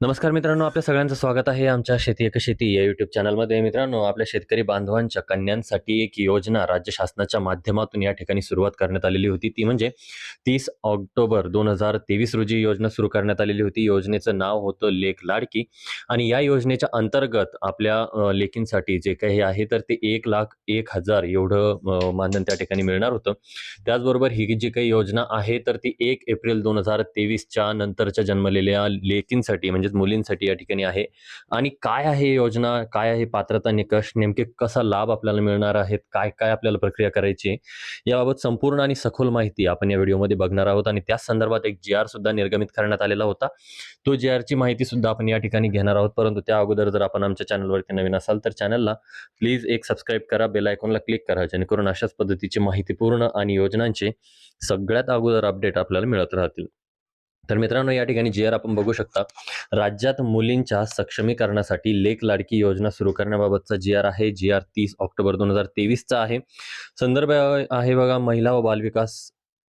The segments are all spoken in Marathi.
नमस्कार मित्रांनो आपल्या सगळ्यांचं स्वागत आहे आमच्या शेती एक शेती या युट्यूब चॅनलमध्ये मित्रांनो आपल्या शेतकरी बांधवांच्या कन्यांसाठी एक योजना राज्य शासनाच्या माध्यमातून या ठिकाणी सुरुवात करण्यात आलेली होती. ती म्हणजे तीस ऑक्टोबर दोन हजार तेवीस रोजी योजना सुरू करण्यात आलेली होती. योजनेचं नाव होतं लेख लाडकी आणि या योजनेच्या अंतर्गत आपल्या लेखींसाठी जे काही आहे तर ते एक लाख एक हजार एवढं मानधन त्या ठिकाणी मिळणार होतं. त्याचबरोबर ही जी काही योजना आहे तर ती एक एप्रिल दोन हजार तेवीसच्या नंतरच्या जन्मलेल्या लेखींसाठी म्हणजे म्हणजेच मुलींसाठी या ठिकाणी आहे. आणि काय आहे योजना? काय आहे पात्रता निकष? नेमके कसा लाभ आपल्याला मिळणार आहेत? काय काय आपल्याला प्रक्रिया करायची याबाबत संपूर्ण आणि सखोल माहिती आपण या व्हिडिओमध्ये बघणार आहोत. आणि त्याच संदर्भात एक जी आर सुद्धा निर्गमित करण्यात आलेला होता. तो जी आरची माहिती सुद्धा आपण या ठिकाणी घेणार आहोत. परंतु त्या अगोदर जर आपण आमच्या चॅनलवरती नवीन असाल तर चॅनलला प्लीज एक सबस्क्राईब करा. बेल आयकॉनला क्लिक करा. जेणेकरून अशाच पद्धतीची माहिती पूर्ण आणि योजनांचे सगळ्यात अगोदर अपडेट आपल्याला मिळत राहतील. तर मित्रांनो या ठिकाणी जी आर आपण बघू शकता राज्यात मुलींच्या सक्षमीकरणासाठी लेख लाडकी योजना सुरू करण्याबाबतचा जी आर आहे जी आर तीस ऑक्टोबर दोन हजार तेवीसचा आहे. संदर्भ आहे बघा महिला व बालविकास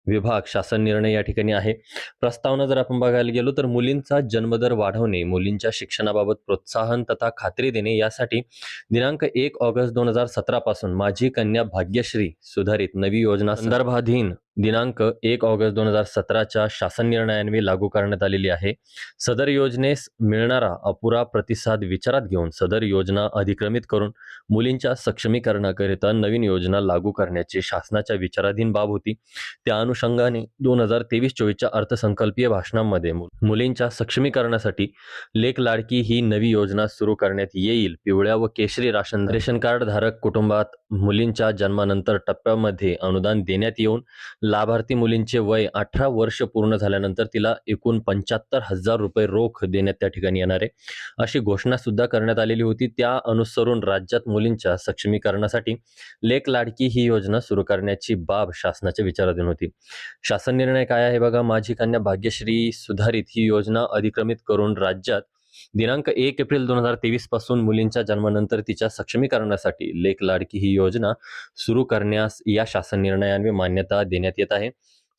विभाग शासन निर्णय या ठिकाणी आहे. प्रस्तावना जर आपण बघायला गेलो तर मुलींचा जन्मदर वाढवणे मुलींच्या शिक्षणाबाबत प्रोत्साहन तथा खात्री देणे यासाठी दिनांक एक ऑगस्ट दोन हजार सतरा पासून माझी कन्या भाग्यश्री सुधारित नवी योजना संदर्भाधीन दिनांक एक ऑगस्ट दोन हजार सतराच्या शासन निर्णयान्वये लागू करण्यात आलेली आहे. सदर योजनेस मिळणारा अपुरा प्रतिसाद विचारात घेऊन सदर योजना अधिक्रमित करून मुलींच्या सक्षमीकरणाकरिता नवीन योजना लागू करण्याची शासनाच्या विचाराधीन बाब होती. त्या अनुषंगाने दोन हजार तेवीस चोवीसच्या अर्थसंकल्पीय भाषणांमध्ये मुलींच्या सक्षमीकरणासाठी लेख लाडकी ही नवी योजना सुरू करण्यात येईल. पिवळ्या व केशरी राशन रेशन कार्ड धारक कुटुंबात मुलींच्या जन्मानंतर टप्प्यामध्ये अनुदान देण्यात येऊन लाभार्थी मुलींचे वय अठरा वर्ष पूर्ण झाल्यानंतर तिला एकूण पंच्याहत्तर हजार रुपये रोख देण्यात त्या ठिकाणी येणार आहे. अशी घोषणा सुद्धा करण्यात आलेली होती. त्या अनुसरून राज्यात मुलींच्या सक्षमीकरणासाठी लेख लाडकी ही योजना सुरू करण्याची बाब शासनाच्या विचाराधीन होती. शासन निर्णय काय आहे बघा? माझी कन्या भाग्यश्री सुधारित ही योजना अधिक्रमित करून राज्यात दिनांक एक एप्रिल दोन हजार तेवीसपासून मुलींच्या जन्मानंतर तिच्या सक्षमीकरणासाठी लेख लाडकी ही योजना सुरू करण्यास या शासन निर्णयान्वये मान्यता देण्यात येत आहे.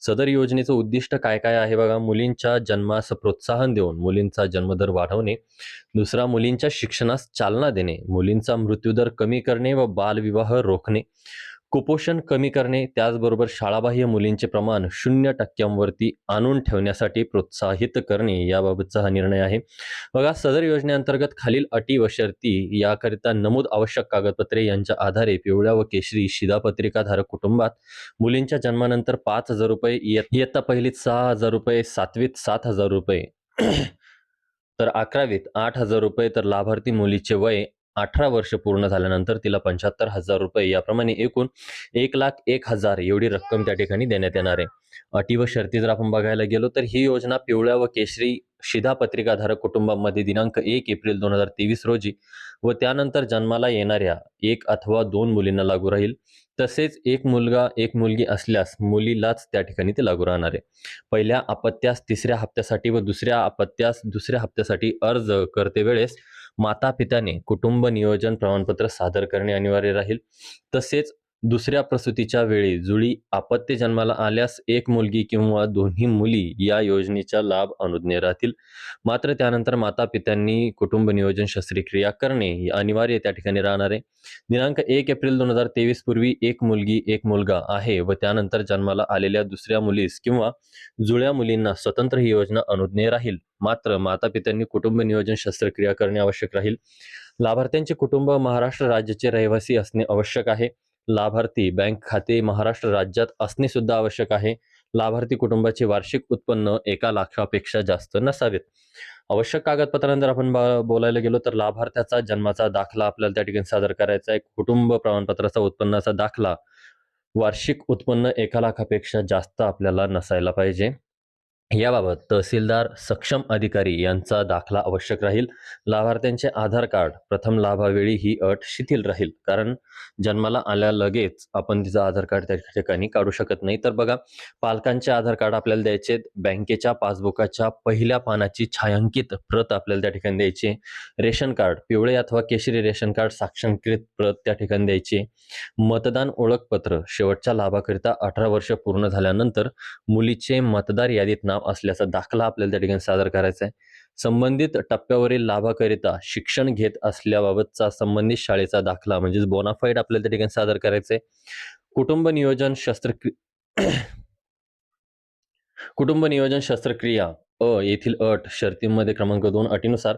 सदर योजनेचं उद्दिष्ट काय काय आहे बघा? मुलींच्या जन्मास प्रोत्साहन देऊन मुलींचा जन्मदर वाढवणे दुसरा मुलींच्या शिक्षणास चालना देणे मुलींचा मृत्यूदर कमी करणे व बालविवाह रोखणे. कुपोषण कमी करणे त्याचबरोबर शाळाबाह्य मुलींचे प्रमाण शून्य टक्क्यांवरती आणून ठेवण्यासाठी प्रोत्साहित करणे याबाबतचा हा निर्णय आहे. बघा सदर योजनेअंतर्गत खालील अटी व शर्ती याकरिता नमूद आवश्यक कागदपत्रे यांच्या आधारे पिवळ्या व केशरी शिधापत्रिकाधारक कुटुंबात मुलींच्या जन्मानंतर पाच हजार रुपये इय- इयत्ता पहिलीत सहा हजार रुपये सातवीत सात हजार रुपये. तर अकरावीत आठ हजार रुपये तर लाभार्थी मुलीचे वय अठरा वर्ष पूर्ण झाल्यानंतर तिला पंच्याहत्तर हजार रुपये याप्रमाणे एकूण एक लाख एक हजार एवढी रक्कम त्या ठिकाणी देण्यात येणार आहे. अटी व शर्ती जर आपण बघायला गेलो तर ही योजना पिवळ्या व केशरी शिधापत्रिकाधारक कुटुंबामध्ये दिनांक एक एप्रिल दोन हजार तेवीस रोजी व त्यानंतर जन्माला येणाऱ्या एक अथवा दोन मुलींना लागू राहील. तसेच एक मुलगा एक मुलगी असल्यास मुलीलाच त्या ठिकाणी ते लागू राहणार आहे. पहिल्या अपत्यास तिसऱ्या हप्त्यासाठी व दुसऱ्या अपत्यास दुसऱ्या हप्त्यासाठी अर्ज करते वेळेस माता पित्याने कुटुंब नियोजन प्रमाणपत्र सादर करणे अनिवार्य राहील. तसेच दुसऱ्या प्रसूतीच्या वेळी जुळी आपत्य जन्माला आल्यास एक मुलगी किंवा दोन्ही मुली या योजनेचा लाभ अनुज्ञे राहतील. मात्र त्यानंतर माता पित्यांनी कुटुंब नियोजन शस्त्रक्रिया करणे हे अनिवार्य त्या ठिकाणी राहणार आहे. दिनांक एक एप्रिल दोन हजार तेवीस पूर्वी एक मुलगी एक मुलगा आहे व त्यानंतर जन्माला आलेल्या दुसऱ्या मुलीस किंवा जुळ्या मुलींना स्वतंत्र ही योजना अनुज्ञे राहील. मात्र माता पित्यांनी कुटुंब नियोजन शस्त्रक्रिया करणे आवश्यक राहील. लाभार्थ्यांचे कुटुंब महाराष्ट्र राज्याचे रहिवासी असणे आवश्यक आहे. लाभार्थी बँक खाते महाराष्ट्र राज्यात असणे सुद्धा आवश्यक आहे. लाभार्थी कुटुंबाचे वार्षिक उत्पन्न एका लाखापेक्षा जास्त नसावेत. आवश्यक कागदपत्रांना जर आपण बोलायला गेलो तर लाभार्थ्याचा जन्माचा दाखला आपल्याला त्या ठिकाणी सादर करायचा आहे. कुटुंब प्रमाणपत्राचा उत्पन्नाचा दाखला वार्षिक उत्पन्न एका लाखापेक्षा जास्त आपल्याला नसायला पाहिजे. याबाबत तहसीलदार सक्षम अधिकारी यांचा दाखला आवश्यक राहील. लाभार्थ्यांचे आधार कार्ड प्रथम लाभावेळी ही अट शिथिल राहील. कारण जन्माला आल्या लगेच आपण तिचं आधार कार्ड त्या ठिकाणी काढू शकत नाही. तर बघा पालकांचे आधार कार्ड आपल्याला द्यायचे बँकेच्या पासबुकाच्या पहिल्या पानाची छायांकित प्रत आपल्याला त्या ठिकाणी द्यायची रेशन कार्ड पिवळे अथवा केशरी रेशन कार्ड साक्षांकित प्रत त्या ठिकाणी द्यायची मतदान ओळखपत्र शेवटच्या लाभाकरिता अठरा वर्ष पूर्ण झाल्यानंतर मुलीचे मतदार यादीत नाव परिणाम असल्याचा दाखला आपल्याला त्या ठिकाणी सादर करायचा आहे. संबंधित टप्प्यावरील लाभाकरिता शिक्षण घेत असल्याबाबतचा संबंधित शाळेचा दाखला म्हणजेच बोनाफाईड आपल्याला त्या ठिकाणी सादर करायचा आहे. कुटुंब नियोजन शस्त्रक्रिया कुटुंब नियोजन शस्त्रक्रिया अ येथील अट शर्तीमध्ये क्रमांक दोन अटीनुसार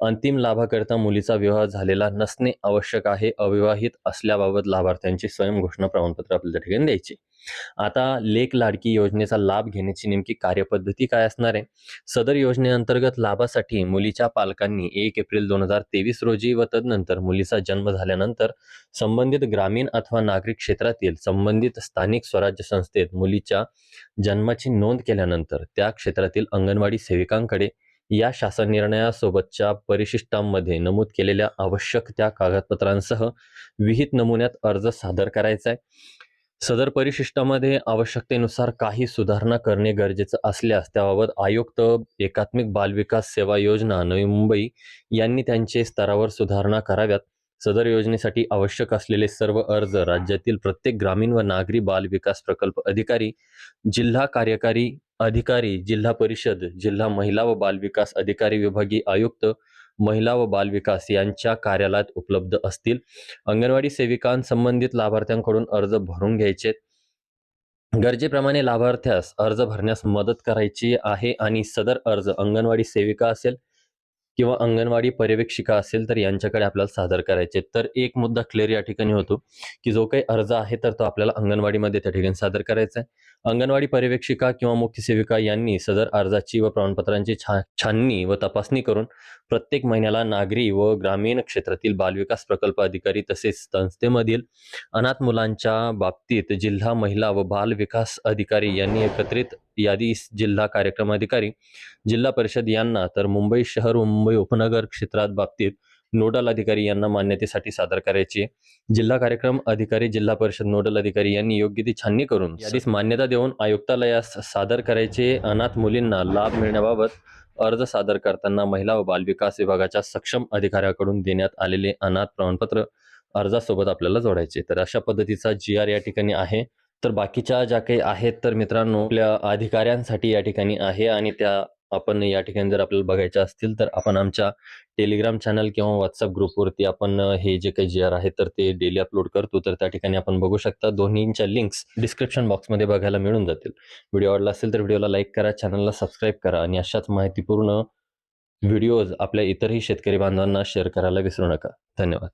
अंतिम लाभाकरिता मुलीचा विवाह झालेला नसणे आवश्यक आहे. अविवाहित असल्याबाबत लाभार्थ्यांची स्वयंघोषणा प्रमाणपत्र आपल्याला त्या ठिकाणी द्यायचे. आता लेख लाडकी योजनेचा लाभ घेण्याची नेमकी कार्यपद्धती काय असणार आहे? सदर योजनेअंतर्गत लाभासाठी मुलीच्या पालकांनी एक एप्रिल दोन हजार तेवीस रोजी व तदनंतर मुलीचा जन्म झाल्यानंतर संबंधित ग्रामीण अथवा नागरिक क्षेत्रातील संबंधित स्थानिक स्वराज्य संस्थेत मुलीच्या जन्माची नोंद केल्यानंतर त्या क्षेत्रातील अंगणवाडी सेविकांकडे या शासन निर्णयासोबतच्या परिशिष्टांमध्ये नमूद केलेल्या आवश्यक त्या कागदपत्रांसह विहित नमुन्यात अर्ज सादर करायचा आहे. सदर परिशिष्टामध्ये आवश्यकतेनुसार काही सुधारणा करणे गरजेचं असल्यास त्याबाबत आयुक्त एकात्मिक बालविकास सेवा योजना नवी मुंबई यांनी त्यांचे स्तरावर सुधारणा कराव्यात. सदर योजनेसाठी आवश्यक असलेले सर्व अर्ज राज्यातील प्रत्येक ग्रामीण व नागरी बाल विकास प्रकल्प अधिकारी जिल्हा कार्यकारी अधिकारी जिल्हा परिषद जिल्हा महिला व बालविकास अधिकारी विभागीय आयुक्त महिला व बालविकास यांच्या कार्यालयात उपलब्ध असतील. अंगणवाडी सेविकांसंबंधित लाभार्थ्यांकडून अर्ज भरून घ्यायचे. गरजेप्रमाणे लाभार्थ्यास अर्ज भरण्यास मदत करायची आहे आणि सदर अर्ज अंगणवाडी सेविका असेल किंवा अंगणवाडी पर्यवेक्षिका असेल तर यांच्याकडे आपल्याला सादर करायचे. तर एक मुद्दा क्लिअर या ठिकाणी होतो की जो काही अर्ज आहे तर तो आपल्याला अंगणवाडीमध्ये त्या ठिकाणी सादर करायचा आहे. अंगणवाडी पर्यवेक्षिका किंवा मुख्य सेविका यांनी सदर अर्जाची व प्रमाणपत्रांची छा छाननी व तपासणी करून प्रत्येक महिन्याला नागरी व ग्रामीण क्षेत्रातील बालविकास प्रकल्प अधिकारी तसेच संस्थेमधील अनाथ मुलांच्या बाबतीत जिल्हा महिला व बाल विकास अधिकारी यांनी एकत्रित यादी जिल्हा कार्यक्रम अधिकारी जिल्हा परिषद यांना तर मुंबई शहर मुंबई उपनगर क्षेत्रात बाबतीत नोडल अधिकारी यांना मान्यतेसाठी सादर करायची. जिल्हा कार्यक्रम अधिकारी जिल्हा परिषद नोडल अधिकारी यांनी योग्य ती छाननी करून यादीस मान्यता देऊन आयुक्तालयास सादर करायचे. अनाथ मुलींना लाभ मिळण्याबाबत अर्ज सादर करताना महिला व बालविकास विभागाच्या सक्षम अधिकाऱ्याकडून देण्यात आलेले अनाथ प्रमाणपत्र अर्जासोबत आपल्याला जोडायचे. तर अशा पद्धतीचा जी आर या ठिकाणी आहे. तर बाकीच्या ज्या काही आहेत तर मित्रांनो आपल्या अधिकाऱ्यांसाठी या ठिकाणी आहे आणि त्या आपण या ठिकाणी जर आपल्याला बघायच्या असतील तर आपण आमच्या टेलिग्राम चॅनल किंवा व्हॉट्सअप ग्रुपवरती आपण हे जे काही जी आर आहे तर ते डेली अपलोड करतो. तर त्या ठिकाणी आपण बघू शकता. दोन्हींच्या लिंक्स डिस्क्रिप्शन बॉक्समध्ये बघायला मिळून जातील. व्हिडिओ आवडला असेल तर व्हिडिओला लाईक करा चॅनलला सबस्क्राईब करा आणि अशाच माहितीपूर्ण व्हिडिओज आपल्या इतरही शेतकरी बांधवांना शेअर करायला विसरू नका. धन्यवाद.